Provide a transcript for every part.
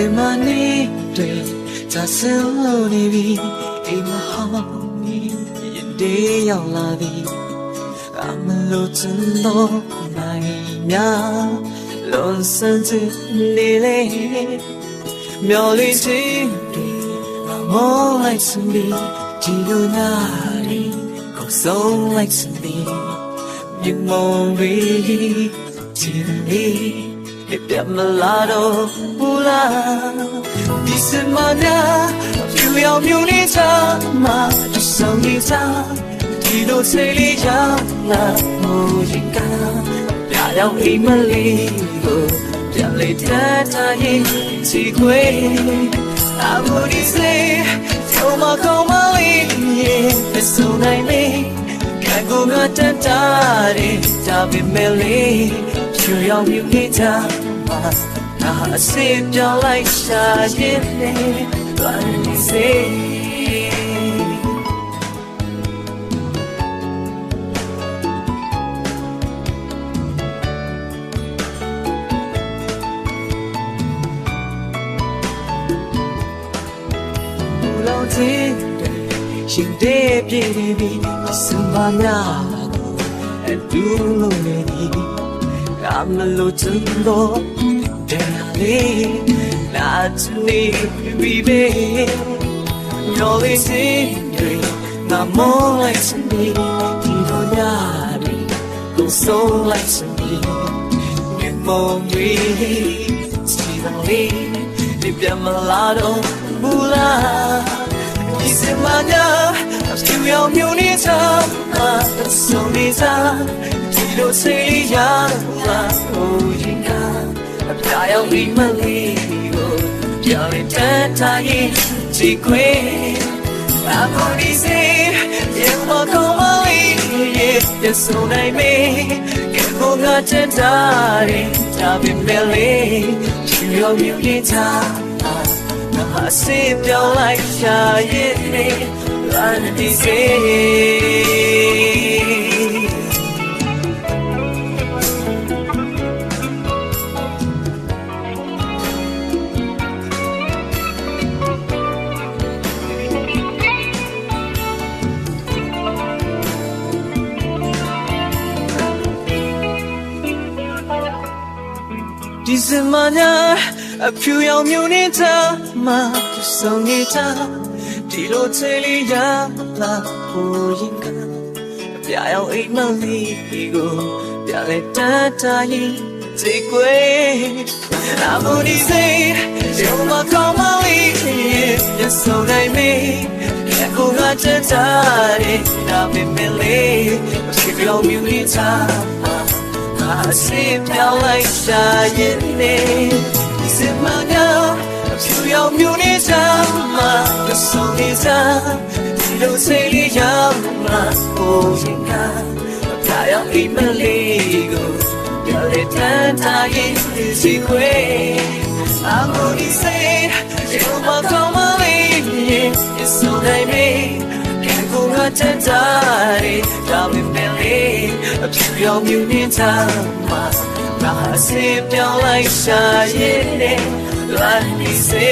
ဒီမနေ့တွေဇာဆင်းလို့နေပြီအိမ်မဟောင်းနေရင်တေးရောက်လာပြီအမလို့ချင်တော့နိုင်များလွန်ဆန်းချင်နေလေမျော်လင့်ခြင်းတွေမောလိုက်စမီဒီလိုနာရီကိုဆုံးလိုက်စမီမြင်မုံရီဒီလေးပြပြမလာတော့ဘူးလားဒီစမနာ ဖြူရောင်မြူနေချာမှာဒီဆောင်နေချာဒီလိုစိတ်လေးချာလာမိုးရင်ကပြရောက်အိမ်မလေးကိုပြန်လေတတ်တာရင်စီခွေအမှုဒီစေကျမကော င်းမလေးရဲ့ပစုံနိုင်လေခံကိုငါတတ်တာတဲ့ဒါပေ မဲ့လေဖြူရောင်မြူနေချာမှာနာအစေပြောင်းလိုက်ရှာရင်လေလွန်နေစေဘူလောင်ခြင်းရှင်တဲ့ပြည့်နေပြီအစမများအတူလုံးနေပြီအမလို့ချင်တော့တဲ့လေးလာချင်နေပြီပဲမျောလေးစင်တွေငါမောလိုက်စင်ဒီဒီလိုညာတွေကိုဆုံးလိုက်စင်ဒီမြင်မုံတွေစီမလေးဒီပြမလာတော့ဘူးလားဒီစမညာအဖြူရောင်မြူနေချာအဆုံးနေချာဒီလိုစိ တ်ရလာဟိုရင်ကအပြာရောင်ဒီမလေးကိုကြောင်တန်တိုင်းဒီခွေအပေါ်ဒီစေရေမကောမလေးရေရဆုံနိုင်မေကဲကိုငါတန်တိုင်းဒါပေမဲ့လေဖြူရောင်မြူနေချာ I see your light shining on the sea. ဒီစမညာအဖြူရောင်မြူနေတာမှာဆုံးနေတာဒီလိုချေလေးရလာဖို့ရင်ကပြာရောင်အိမ်မလေးကိုပြလဲတတ်တာရင်စိတ်ကွယ်အမှုဒီစိတ်ရုံမကောင်းမလေးရဆုံးနိုင်မေအခုငါတက်တာတဲ့ဒါပေမဲ့လေအဖြူရောင်မြူနေတာ I see my light shining Is it my girl? You your music sama The song is up Dilo say li yama Oh yinga Kaya imaligo Yale tanta yin si kwe Amo ni say You ma kama li It's so nice me ကိုငါတက်တာရီဒါပေမဲ့လေအဖြူရောင်မြူနေတာမှာငါအစေးပြောင်းလိုက်ရှာရင်နဲ့လွန် နေစေ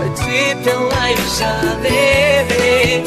အချစ်ပြောင်းလိုက်ရှာနေတယ်